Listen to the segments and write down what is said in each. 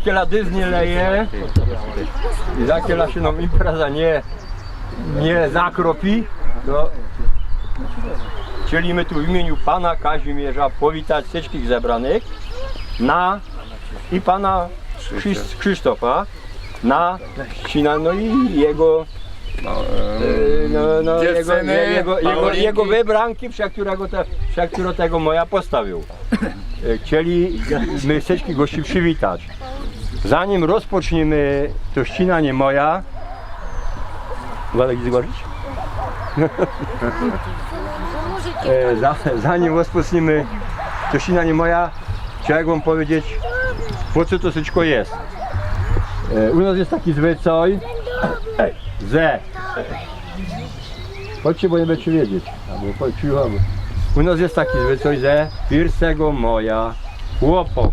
za kiela Disney leje i za kiela się nam impreza nie, nie zakropi, to chcieliśmy tu w imieniu pana Kazimierza powitać wszystkich zebranych na i pana Krzysz- Krzysztofa na ścina, no i jego e, no, no, jego, jego, jego, jego wybranki, przez którego, te, którego tego moja postawił. E, Chcieli my wszystkich gości przywitać. Zanim rozpoczniemy to ścinanie moja, Walek zgłosić? E, za, zanim rozpoczniemy to ścinanie moja, chciałem wam powiedzieć, po co to wszystko jest. E, u nas jest taki zwyczaj, ze. Chodźcie, bo nie będziecie wiedzieć. U nas jest taki zwyczaj, że pierwszego moja chłopak,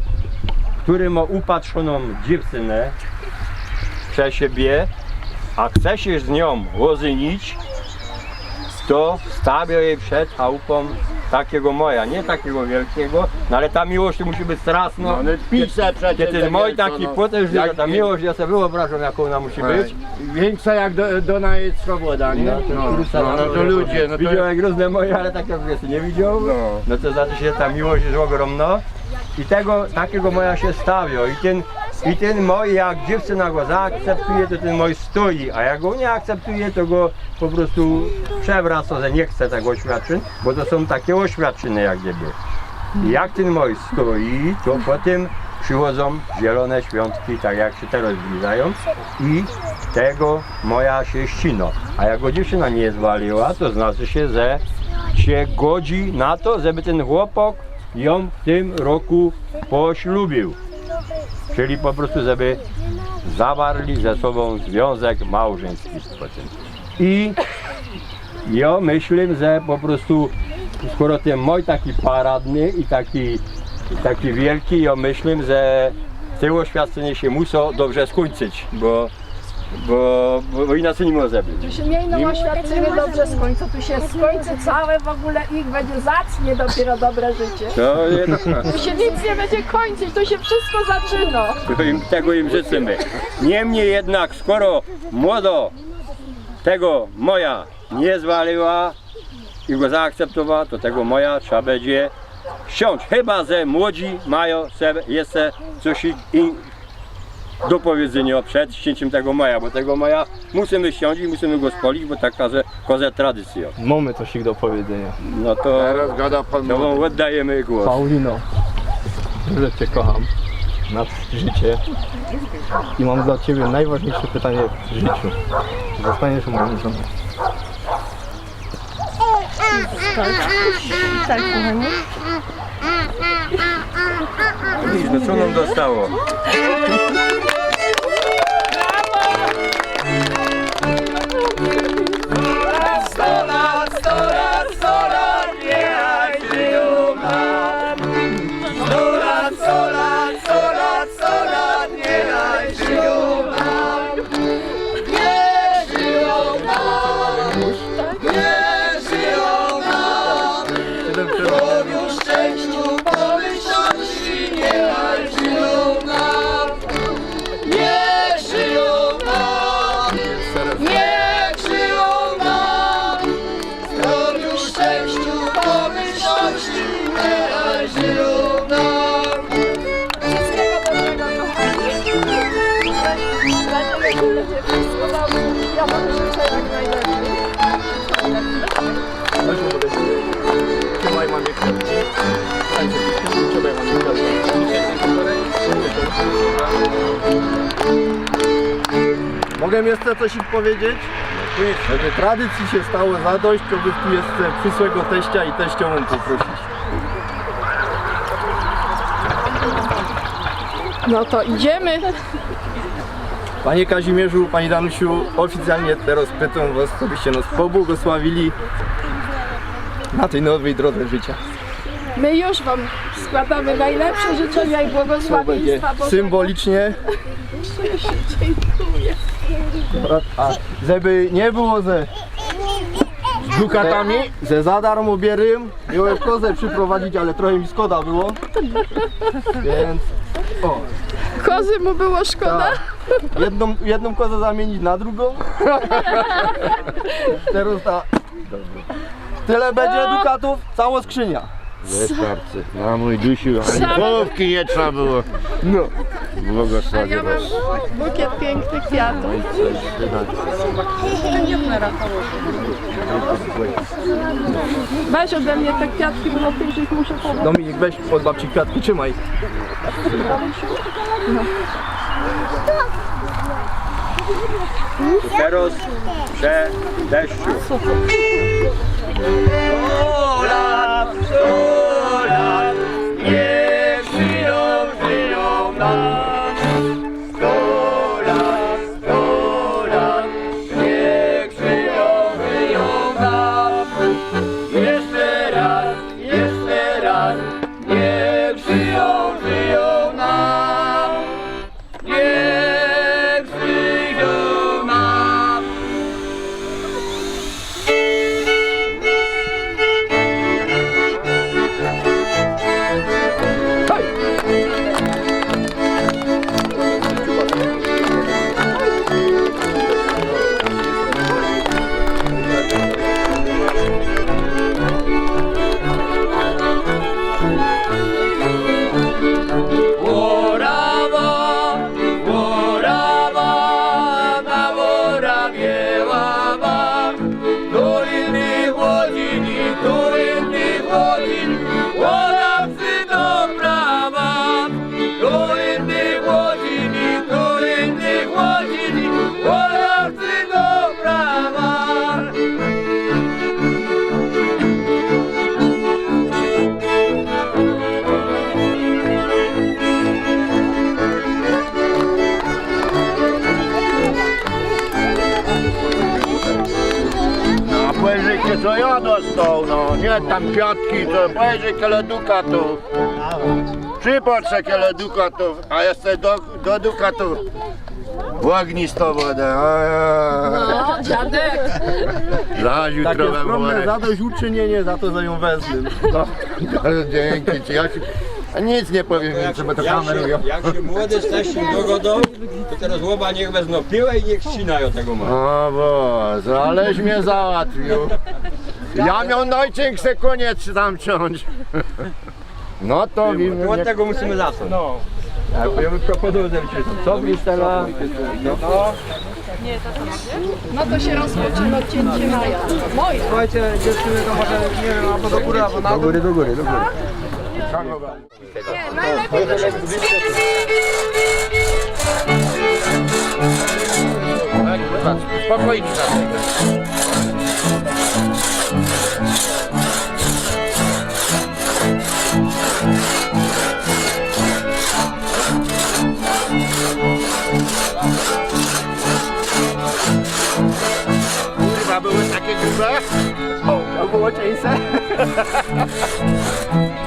który ma upatrzoną dziewczynę przez siebie, a chce się z nią łozynić, to stawia jej przed chałupą takiego moja, nie takiego wielkiego, no ale ta miłość musi być straszna. No, ale pisze przecież. Kiedy te mój taki no. że Jak- ta miłość, ja sobie wyobrażam jaką ona musi być. Większa jak do, Dona jest swoboda, nie? No, no, no, to ludzie, no to... Widział jak różne moje, ale tak jak wiesz, nie widział. No. No to znaczy się ta miłość jest ogromna. I tego, takiego moja się stawia. I ten, I ten mój, jak dziewczyna go zaakceptuje, to ten mój stoi. A jak go nie akceptuje, to go po prostu przewraca, że nie chce tego oświadczeń, bo to są takie oświadczyny jak gdyby. I jak ten mój stoi, to potem przychodzą zielone świątki, tak jak się teraz zbliżają i tego moja się ścina. A jak go dziewczyna nie zwaliła, to znaczy się, że się godzi na to, żeby ten chłopak ją w tym roku poślubił. Czyli po prostu, żeby zawarli ze sobą związek małżeński. I ja myślę, że po prostu skoro ten mój taki paradny i taki, taki wielki, ja myślę, że te oświadczenie się muszą dobrze skończyć, bo, bo, bo, bo inaczej nie może być. Tu się nie inną oświadczymy dobrze skończy, tu się skończy całe w ogóle ich będzie zacnie dopiero dobre życie. To jest, Tu się nic nie będzie kończyć, tu się wszystko zaczyna. to im, tego im życzymy. Niemniej jednak, skoro młodo tego moja nie zwaliła i go zaakceptowała, to tego moja trzeba będzie ściąć. Chyba, że młodzi mają sobie jeszcze coś in, do powiedzenia przed ścięciem tego maja, bo tego maja musimy ściąć i musimy go spolić, bo taka że koza tradycja. Mamy coś ich do powiedzenia. No to, Teraz gada pan to wam oddajemy głos. Paulino, że Cię kocham nad życie i mam dla Ciebie najważniejsze pytanie w życiu. Czy zostaniesz moją żoną? Nic, no co nam dostało? Mogę jeszcze coś im powiedzieć? Żeby tradycji się stało zadość, to bych tu jeszcze przysłego teścia i teściową poprosić. No to idziemy. Panie Kazimierzu, Pani Danusiu, oficjalnie teraz pytam Was, żebyście nas pobłogosławili na tej nowej drodze życia. My już Wam składamy najlepsze życzenia i błogosławieństwa Bożego. symbolicznie, Dziękuję. A żeby nie było ze z dukatami, że za darmo bierym, miałem kozę przyprowadzić, ale trochę mi szkoda było, więc O, Kozy mu było szkoda? jedną, jedną kozę zamienić na drugą. Teraz ta... Tyle będzie edukatów, cała skrzynia. Wystarczy. Na mój dusiu, ani połówki nie trzeba było. No. Błogosławie Ja mam was. bukiet pięknych kwiatów. Weź ode mnie te kwiatki, bo na tych ich muszę pobrać. Dominik, weź od babci kwiatki, trzymaj. Teraz prze deszczu. Sto sola, Yeah. Dostał, no. Nie tam piątki, to pojedzie kiele dukatów. Przypatrzę kiele dukatów, a jeszcze do, do dukatów. W ognistą wodę. No, dziadek. Za Takie jutrowe skromne worek. zadośćuczynienie za to, że ją wezmę. No. Dzięki ci. Ja ci nic nie powiem więcej, bo to kamerują. Jak się młody stać dogodą, to teraz łoba niech wezmą piłę i niech ścinają tego ma. O Boże, aleś mnie załatwił. Ja miał najciększe koniec tam ciąć. No to wiemy. Od tego musimy zacząć. No. Tak, ja bym proponował, żebyście co Bristela, no, No to się rozpoczyna cięcie maja. Moje. Słuchajcie, dziewczyny, to może, nie wiem, albo do góry, albo na do góry, do góry, do góry. Najlepiej to się Spokojnie. To było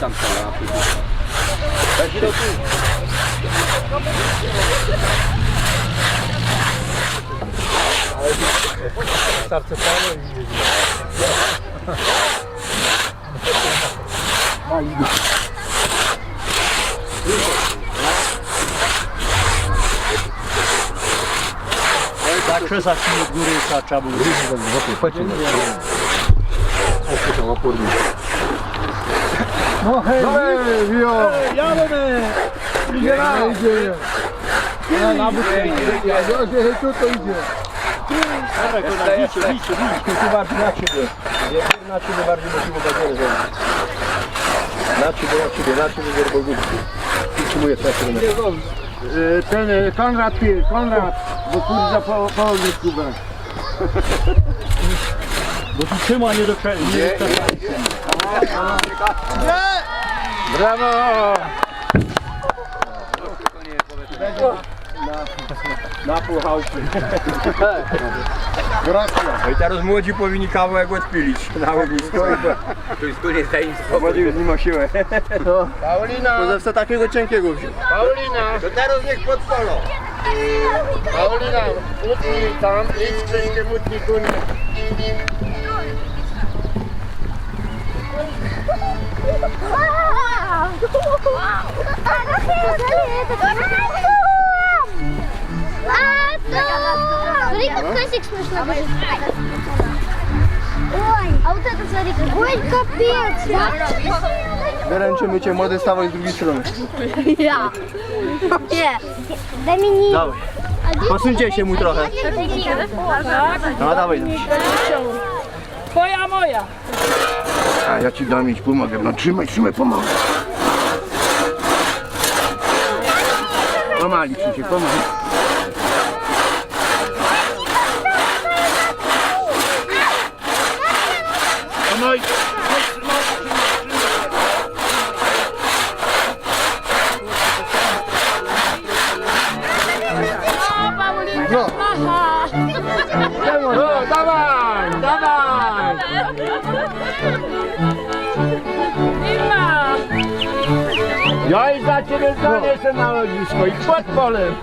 tam cała. Tak się zacznie od góry trzeba było. No hej, wio! Jadę! Idzie na! Idzie! Ja na bóg Ja hej, tu to idzie. Chyba na ciebie. Nie, na ciebie bardziej musimy bagiery zrobić. Na ciebie, na ciebie, na ciebie wierbogórski. Utrzymuję trochę. Y, Ten y, Konrad Konrad, bo kurwa po, po Kubę. Bo tu trzyma nie do nie, Brawo! Na pół chałupy. Gratulacje. No i teraz młodzi powinni kawałek odpilić na ognisko to, to jest koniec tajemnictwa. Młodzi już nie ma siły. Paulina, Może chce takiego cienkiego wziąć. Paulina, To teraz niech podpolą. Paulina, utnij tam, idź Krzyśkiem, utnij kurwa. Смотри, как косик смешно Ой, а вот это смотри, ой, капец! Берем чем чем моды ставай с другой стороны. Я. Э, Доминик. Давай. Посунь чаще ему трохи. Ну, а давай. Twoja, moja. A ja ci dam iść, pomogę. No trzymaj, trzymaj, pomogę. Pomali się, pomali. No. Ja i za ciebie zaniesę na ognisko i pod polem.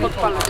Подпалу.